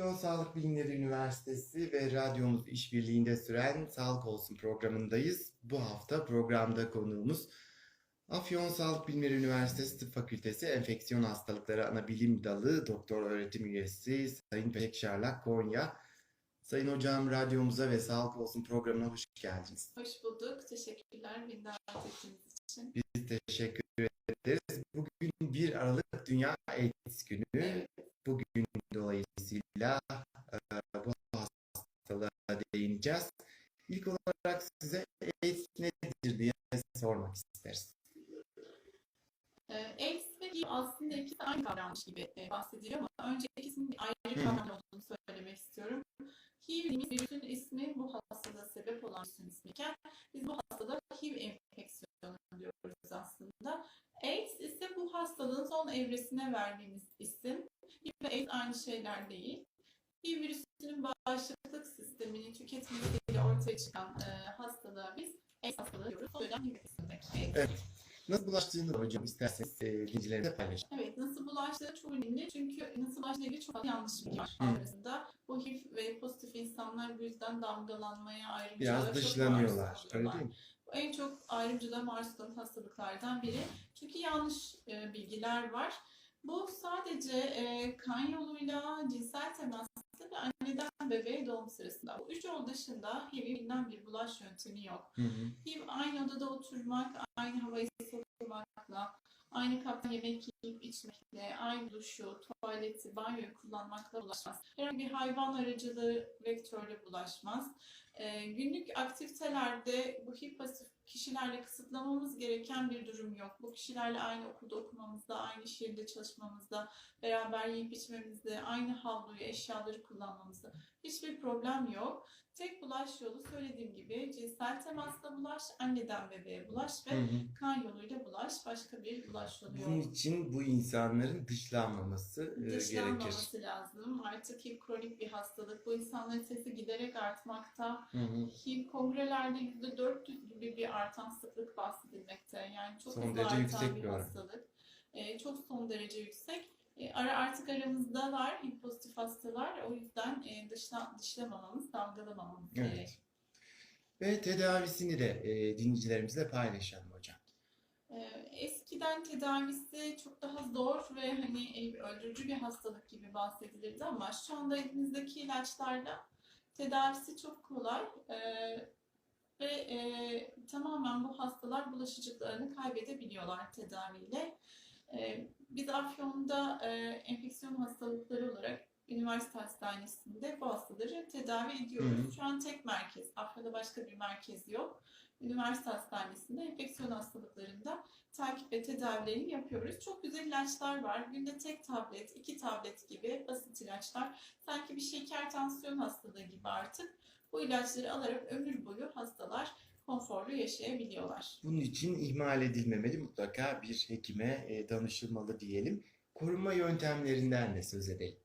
Afyon Sağlık Bilimleri Üniversitesi ve radyomuz işbirliğinde süren Sağlık Olsun programındayız. Bu hafta programda konuğumuz Afyon Sağlık Bilimleri Üniversitesi Tıp Fakültesi Enfeksiyon Hastalıkları Anabilim Dalı Doktor Öğretim Üyesi Sayın Pek Şarlak Konya. Sayın Hocam radyomuza ve Sağlık Olsun programına hoş geldiniz. Hoş bulduk. Teşekkürler beni davet ettiğiniz için. Biz teşekkür ederiz. Bugün 1 Aralık Dünya AIDS Günü. Evet. Dolayısıyla e, bu hastalığa değineceğiz. İlk olarak size AIDS nedir diye sormak isteriz. Ee, AIDS ve HIV aslında ikisi aynı kavrammış gibi e, bahsediliyor ama önce ikisinin ayrı kavram olduğunu söylemek istiyorum. HIV virüsün ismi bu hastalığa sebep olan virüsün ismiken biz bu hastada HIV enfeksiyonu diyoruz aslında. AIDS ise bu hastalığın son evresine verdiğimiz isim. HIV ve AIDS aynı şeyler değil. HIV virüsünün bağışıklık sistemini tüketmesiyle ortaya çıkan e, hastalığa biz AIDS hastalığı diyoruz. O yüzden HIV. AIDS. Evet. Nasıl bulaştığını hocam isterseniz e, dinleyicilerimize paylaşın. Evet, nasıl bulaştığı çok önemli çünkü nasıl bulaştığı ilgili çok yanlış bilgi var arasında. Bu HIV ve pozitif insanlar bu yüzden damgalanmaya, ayrımcılığa Biraz çok dışlanıyorlar. Öyle değil mi? Bu en çok ayrımcılığa maruz kalan hastalıklardan biri. Çünkü yanlış e, bilgiler var. Bu sadece e, kan yoluyla cinsel temaslı ve anneden bebeğe doğum sırasında. Bu üç yol dışında HIV'in bilinen bir bulaş yöntemi yok. Hı hı. HIV aynı odada oturmak, aynı havayı solumakla, aynı kapta yemek yiyip içmekle, aynı duşu, tuvaleti, banyoyu kullanmakla bulaşmaz. Herhangi bir hayvan aracılığı vektörle bulaşmaz. Ee, günlük aktivitelerde bu HIV pasif kişilerle kısıtlamamız gereken bir durum yok. Bu kişilerle aynı okulda okumamızda, aynı iş yerinde çalışmamızda, beraber yiyip içmemizde, aynı havluyu, eşyaları kullanmamızda hiçbir problem yok. Tek bulaş yolu söylediğim gibi cinsel temasla bulaş, anneden bebeğe bulaş ve Hı hı. kan yoluyla bulaş. Başka bir bulaş yolu Bunun yok. için bu insanların dışlanmaması e, gerekir. Dışlanmaması lazım. Artık HIV kronik bir hastalık. Bu insanların sesi giderek artmakta. Hı hı. HIV kongrelerde %400 gibi bir artan sıklık bahsedilmekte. Yani çok Son hızlı derece artan yüksek bir bir hastalık. Ee, çok son derece yüksek. Ee, ara artık aramızda var HIV pozitif hastalar. O yüzden e, dışla, dışlamamamız, damgalamamamız Evet. gerek. Ve tedavisini de e, dinleyicilerimizle paylaşalım hocam. Eskiden tedavisi çok daha zor ve hani e, öldürücü bir hastalık gibi bahsedilirdi ama şu anda elimizdeki ilaçlarla tedavisi çok kolay ve e, tamamen bu hastalar bulaşıcılıklarını kaybedebiliyorlar tedaviyle. Ee, biz Afyon'da e, enfeksiyon hastalıkları olarak üniversite hastanesinde bu hastaları tedavi ediyoruz. Hı. Şu an tek merkez, Afyon'da başka bir merkez yok. Üniversite hastanesinde enfeksiyon hastalıklarında takip ve tedavilerini yapıyoruz. Çok güzel ilaçlar var. Günde tek tablet, iki tablet gibi basit ilaçlar. Sanki bir şeker tansiyon hastalığı gibi artık. Bu ilaçları alarak ömür boyu hastalar konforlu yaşayabiliyorlar. Bunun için ihmal edilmemeli. Mutlaka bir hekime e, danışılmalı diyelim. Korunma yöntemlerinden de söz edelim.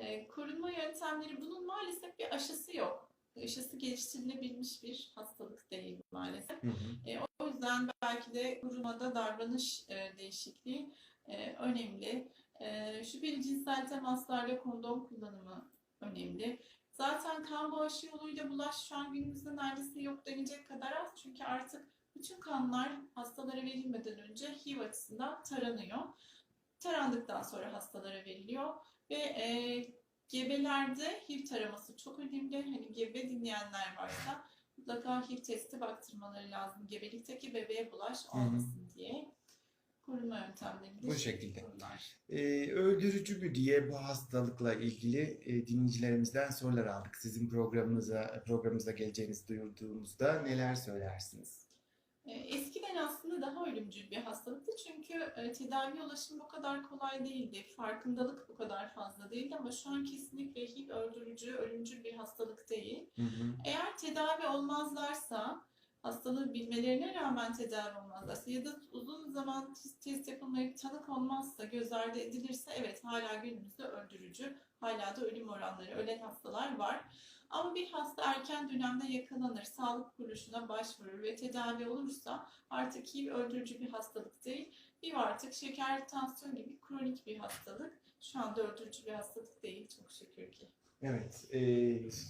Ee, korunma yöntemleri bunun maalesef bir aşısı yok. Aşısı geliştirilebilmiş bir hastalık değil maalesef. Hı hı. E, o yüzden belki de korumada davranış e, değişikliği e, önemli. E, şüpheli cinsel temaslarla kondom kullanımı önemli. Zaten kan bağışı yoluyla bulaş şu an günümüzde neredeyse yok denecek kadar az. Çünkü artık bütün kanlar hastalara verilmeden önce HIV açısından taranıyor. Tarandıktan sonra hastalara veriliyor. Ve e, gebelerde HIV taraması çok önemli. Hani gebe dinleyenler varsa mutlaka HIV testi baktırmaları lazım. Gebelikteki bebeğe bulaş olmasın diye. Koruma yöntemleri de Bu şekilde. bunlar. E, öldürücü mü diye bu hastalıkla ilgili e, dinleyicilerimizden sorular aldık. Sizin programınıza programımıza geleceğinizi duyurduğumuzda neler söylersiniz? E, Eskiden aslında daha ölümcül bir hastalıktı çünkü e, tedavi ulaşım bu kadar kolay değildi. Farkındalık bu kadar fazla değildi ama şu an kesinlikle HIV öldürücü, ölümcül bir hastalık değil. Hı hı. Eğer tedavi olmazlarsa, hastalığı bilmelerine rağmen tedavi olmazlarsa ya da uzun zaman test- yapılmayıp tanı konmazsa, göz ardı edilirse evet hala günümüzde öldürücü, hala da ölüm oranları, ölen hastalar var. Ama bir hasta erken dönemde yakalanır, sağlık kuruluşuna başvurur ve tedavi olursa artık HIV öldürücü bir hastalık değil, HIV artık şeker, tansiyon gibi kronik bir hastalık. Şu anda öldürücü bir hastalık değil çok şükür ki. Evet, e,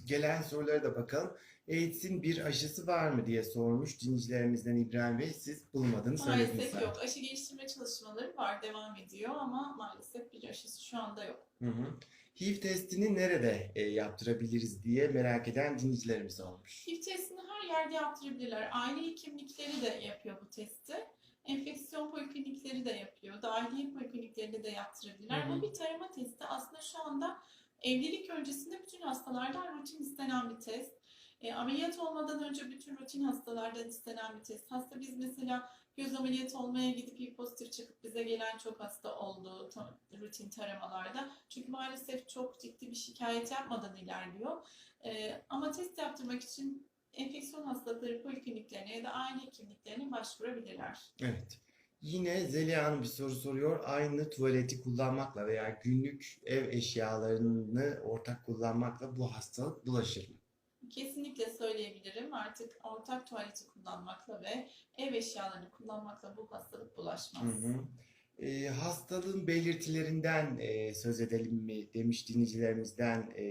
gelen sorulara da bakalım. AIDS'in bir aşısı var mı diye sormuş dinleyicilerimizden İbrahim Bey. Siz bulmadığını söylediniz Maalesef zaten. yok. Aşı geliştirme çalışmaları var, devam ediyor ama maalesef bir aşısı şu anda yok. Hı hı. HIV testini nerede e, yaptırabiliriz diye merak eden dinleyicilerimiz olmuş. HIV testini her yerde yaptırabilirler. Aile hekimlikleri de yapıyor bu testi. Enfeksiyon poliklinikleri de yapıyor. Dahiliye polikliniklerinde de yaptırabilirler. Hı hı. Bu bir tarama testi. Aslında şu anda evlilik öncesinde bütün hastalardan rutin istenen bir test. E, ameliyat olmadan önce bütün rutin hastalardan istenen bir test. Hasta biz mesela göz ameliyatı olmaya gidip HIV pozitif çıkıp bize gelen çok hasta oldu rutin taramalarda. Çünkü maalesef çok ciddi bir şikayet yapmadan ilerliyor. E, ama test yaptırmak için enfeksiyon hastalıkları polikliniklerine ya da aile hekimliklerine başvurabilirler. Evet. Yine Zeliha Hanım bir soru soruyor. Aynı tuvaleti kullanmakla veya günlük ev eşyalarını ortak kullanmakla bu hastalık bulaşır mı? Kesinlikle söyleyebilirim. Artık ortak tuvaleti kullanmakla ve ev eşyalarını kullanmakla bu hastalık Hı bulaşmaz. hı. E, hastalığın belirtilerinden e, söz edelim mi demiş dinleyicilerimizden e,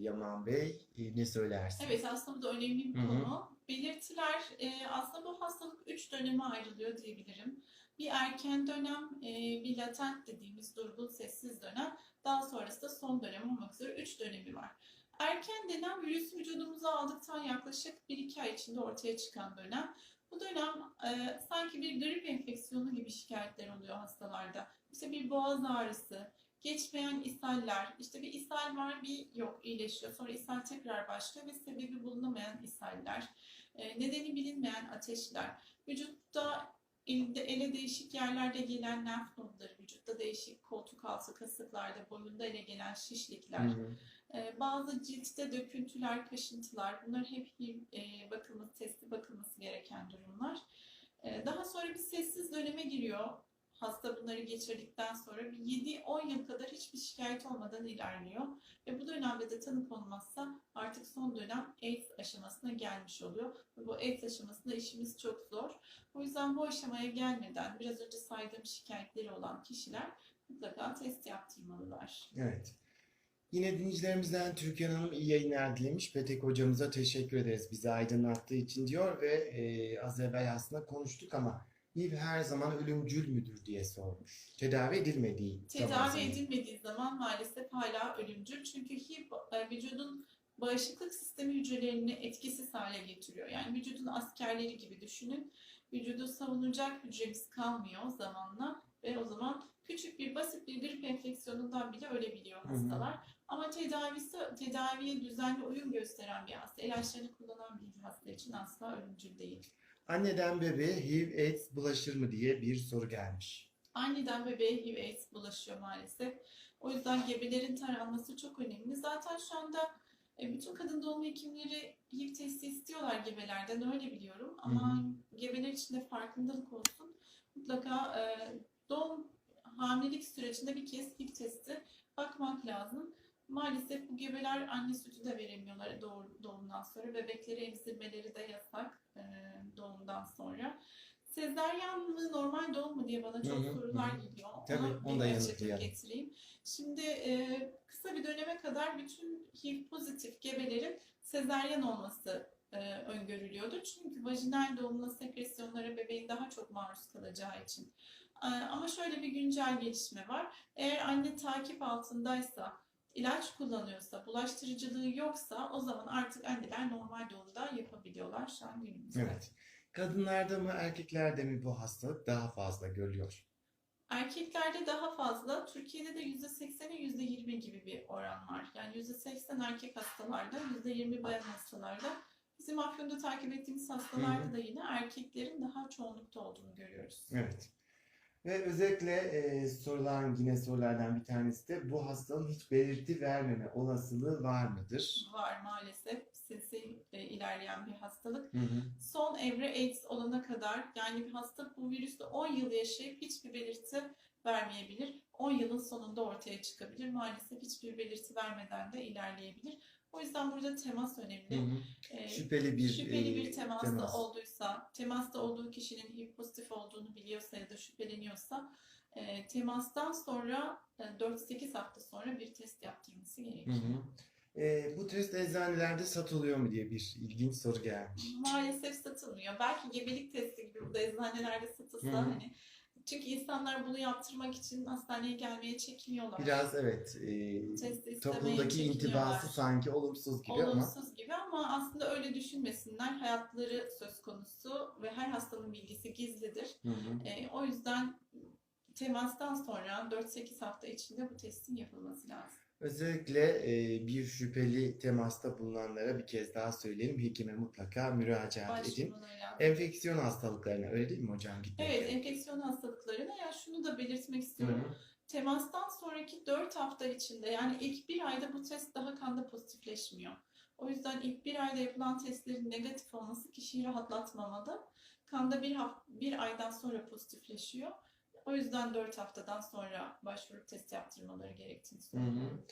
Yaman Bey. E, ne söylersiniz? Evet aslında bu da önemli bir Hı hı. konu. Belirtiler e, aslında bu hastalık üç döneme ayrılıyor diyebilirim. Bir erken dönem, e, bir latent dediğimiz durgun sessiz dönem, daha sonrası da son dönem olmak üzere üç dönemi var. Erken dönem virüsü vücudumuza aldıktan yaklaşık 1-2 ay içinde ortaya çıkan dönem. Bu dönem e, sanki bir grip enfeksiyonu gibi şikayetler oluyor hastalarda. İşte bir boğaz ağrısı, geçmeyen ishaller, işte bir ishal var bir yok iyileşiyor. Sonra ishal tekrar başlıyor ve sebebi bulunamayan ishaller, e, nedeni bilinmeyen ateşler, vücutta elde, ele değişik yerlerde gelen lenf nodları, vücutta değişik koltuk altı kasıklarda, boyunda ele gelen şişlikler, Hı hı. Ee, bazı ciltte döküntüler, kaşıntılar bunlar hep e, bakılması, testi bakılması gereken durumlar. Ee, daha sonra bir sessiz döneme giriyor. Hasta bunları geçirdikten sonra bir 7-10 yıl kadar hiçbir şikayet olmadan ilerliyor. Ve bu dönemde de tanı konmazsa artık son dönem AIDS aşamasına gelmiş oluyor. Ve bu AIDS aşamasında işimiz çok zor. O yüzden bu aşamaya gelmeden biraz önce saydığım şikayetleri olan kişiler mutlaka test yaptırmalılar. Evet. Yine dinleyicilerimizden Türkan Hanım iyi yayınlar dilemiş. Petek hocamıza teşekkür ederiz bizi aydınlattığı için diyor ve e, az evvel aslında konuştuk ama HIV her zaman ölümcül müdür diye sormuş. Tedavi edilmediği zaman Tedavi sanırım. edilmediği zaman maalesef hala ölümcül. Çünkü HIV e, vücudun bağışıklık sistemi hücrelerini etkisiz hale getiriyor. Yani vücudun askerleri gibi düşünün. Vücudu savunacak hücremiz kalmıyor zamanla ve o zaman küçük bir basit bir grip enfeksiyonundan bile ölebiliyor hı. hastalar. Ama tedavisi tedaviye düzenli uyum gösteren bir hasta, ilaçlarını kullanan bir hasta için asla ölümcül değil. Anneden bebeğe HIV AIDS bulaşır mı diye bir soru gelmiş. Aniden bebeğe HIV AIDS bulaşıyor maalesef. O yüzden gebelerin taranması çok önemli. Zaten şu anda e, bütün kadın doğum hekimleri HIV testi istiyorlar gebelerden öyle biliyorum. Ama gebeler için de farkındalık olsun. Mutlaka e, doğum hamilelik sürecinde bir kez HIV testi bakmak lazım. Maalesef bu gebeler anne sütü de veremiyorlar doğum, doğumdan sonra. Bebekleri emzirmeleri de yasak doğumdan sonra. Sezaryen mı normal doğum mu diye bana çok Hı hı, sorular hı geliyor. Tabii, Ona onu da yanıtlayalım. getireyim. Şimdi e, kısa bir döneme kadar bütün HIV pozitif gebelerin sezaryen olması e, öngörülüyordu. Çünkü vajinal doğumla sekresyonlara bebeğin daha çok maruz kalacağı için. E, ama şöyle bir güncel gelişme var. Eğer anne takip altındaysa, ilaç kullanıyorsa, bulaştırıcılığı yoksa o zaman artık anneler normal doğumda yapabiliyorlar şu an günümüzde. Evet. Kadınlarda mı erkeklerde mi bu hastalık daha fazla görülüyor? Erkeklerde daha fazla, Türkiye'de de %80'e %20 gibi bir oran var. Yani %80 erkek hastalarda, %20 bayan hastalarda. Bizim Afyon'da takip ettiğimiz hastalarda da yine erkeklerin daha çoğunlukta olduğunu görüyoruz. Evet. Ve özellikle e, sorulan yine sorulardan bir tanesi de bu hastalığın hiç belirti vermeme olasılığı var mıdır? Var maalesef sesi e, ilerleyen bir hastalık. Hı hı. Son evre AIDS olana kadar yani bir hasta bu virüste 10 yıl yaşayıp hiçbir belirti vermeyebilir. 10 yılın sonunda ortaya çıkabilir. Maalesef hiçbir belirti vermeden de ilerleyebilir. O yüzden burada temas Hı önemli. hı. Ee, Şüpheli bir şüpheli e, bir temasta temas. olduysa, temasta olduğu kişinin HIV pozitif olduğunu biliyorsa ya da şüpheleniyorsa e, temastan sonra e, 4-8 hafta sonra bir test yaptırması Hı gerekiyor. hı. Ee, bu test eczanelerde satılıyor mu diye bir ilginç soru gelmiş. Maalesef satılmıyor. Belki gebelik testi gibi bu da eczanelerde satılsa Hı hı. hani çünkü insanlar bunu yaptırmak için hastaneye gelmeye çekiniyorlar. Biraz evet e, toplumdaki intibası sanki olumsuz gibi ama Olumsuz gibi ama aslında öyle düşünmesinler. Hayatları söz konusu ve her hastanın bilgisi gizlidir. Hı hı. Ee, o yüzden temastan sonra 4-8 hafta içinde bu testin yapılması lazım. Özellikle e, bir şüpheli temasta bulunanlara bir kez daha söyleyelim. Hekime mutlaka müracaat edin. Enfeksiyon hastalıklarına öyle değil mi hocam? Gitmek Evet, enfeksiyon hastalıklarına ya şunu da belirtmek istiyorum. hı. Temastan sonraki 4 hafta içinde yani ilk bir ayda bu test daha kanda pozitifleşmiyor. O yüzden ilk bir ayda yapılan testlerin negatif olması kişiyi rahatlatmamalı. Kanda bir, haf- bir aydan sonra pozitifleşiyor. O yüzden 4 haftadan sonra başvurup test yaptırmaları gerektiğini söylüyorum.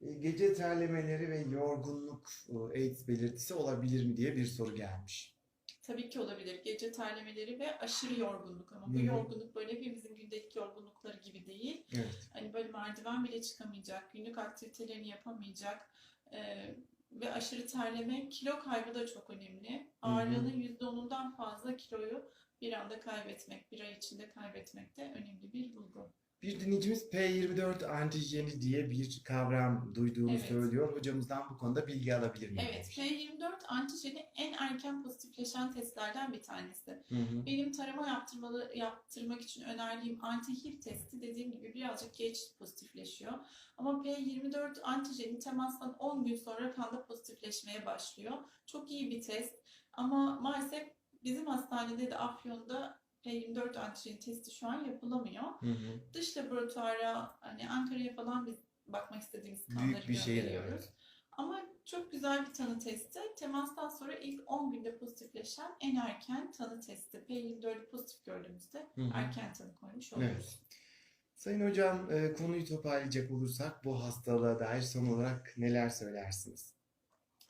E, Gece terlemeleri ve yorgunluk e, AIDS belirtisi olabilir mi diye bir soru gelmiş. Tabii ki olabilir. Gece terlemeleri ve aşırı yorgunluk ama bu Hı hı. yorgunluk böyle hepimizin gündelik yorgunlukları gibi değil. Evet. Hani böyle merdiven bile çıkamayacak, günlük aktivitelerini yapamayacak e, ve aşırı terleme, kilo kaybı da çok önemli. Ağırlığının %10'undan fazla kiloyu bir anda kaybetmek, bir ay içinde kaybetmek de önemli bir bulgu. Bir dinleyicimiz P24 antijeni diye bir kavram duyduğunu Evet. söylüyor. Hocamızdan bu konuda bilgi alabilir miyim? Evet, P24 antijeni en erken pozitifleşen testlerden bir tanesi. Hı hı. Benim tarama yaptırmalı, yaptırmak için önerdiğim anti-HIV testi dediğim gibi birazcık geç pozitifleşiyor. Ama P24 antijeni temastan 10 gün sonra kanda pozitifleşmeye başlıyor. Çok iyi bir test ama maalesef bizim hastanede de Afyon'da P24 antijeni testi şu an yapılamıyor. Hı hı. Dış laboratuvara hani Ankara'ya falan biz bakmak istediğimiz kanları Büyük bir şehir gönderiyoruz. evet. Ama çok güzel bir tanı testi. Temastan sonra ilk 10 günde pozitifleşen en erken tanı testi. P24'ü pozitif gördüğümüzde Hı hı. erken tanı koymuş oluyoruz. Sayın hocam e, konuyu toparlayacak olursak bu hastalığa dair son olarak neler söylersiniz?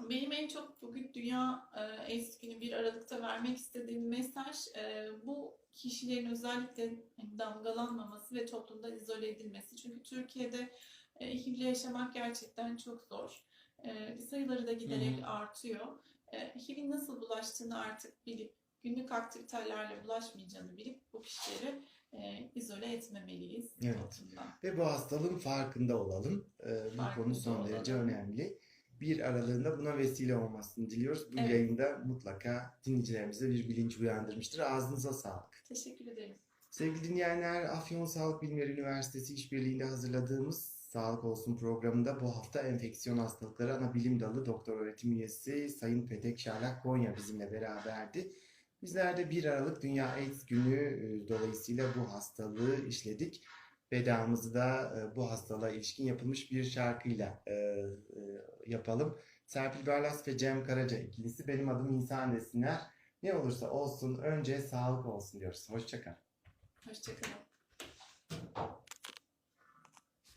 Benim en çok bugün Dünya e, AIDS günü 1 Aralık'ta vermek istediğim mesaj e, bu kişilerin özellikle hani damgalanmaması ve toplumdan izole edilmesi. Çünkü Türkiye'de e, HIV'le yaşamak gerçekten çok zor. E, sayıları da giderek Hı hı. artıyor. E, HIV'in nasıl bulaştığını artık bilip günlük aktivitelerle bulaşmayacağını bilip bu kişileri e, izole etmemeliyiz Evet. toplumdan. Ve bu hastalığın farkında olalım. E, bu konu son derece olalım. önemli. Bir aralığında buna vesile olmasını diliyoruz. Bu Evet. yayında mutlaka dinleyicilerimize bir bilinç uyandırmıştır. Ağzınıza sağlık. Teşekkür ederim. Sevgili dinleyenler, Afyon Sağlık Bilimleri Üniversitesi işbirliğinde hazırladığımız Sağlık Olsun programında bu hafta enfeksiyon hastalıkları ana bilim dalı doktor öğretim üyesi Sayın Petek Şarlak Konya bizimle beraberdi. Bizler de 1 Aralık Dünya AIDS Günü e, dolayısıyla bu hastalığı işledik. Vedamızı da e, bu hastalığa ilişkin yapılmış bir şarkıyla e, e, yapalım. Serpil Barlas ve Cem Karaca ikilisi benim adım İnsan desinler. Ne olursa olsun önce sağlık olsun diyoruz. Hoşçakalın. Hoşçakalın.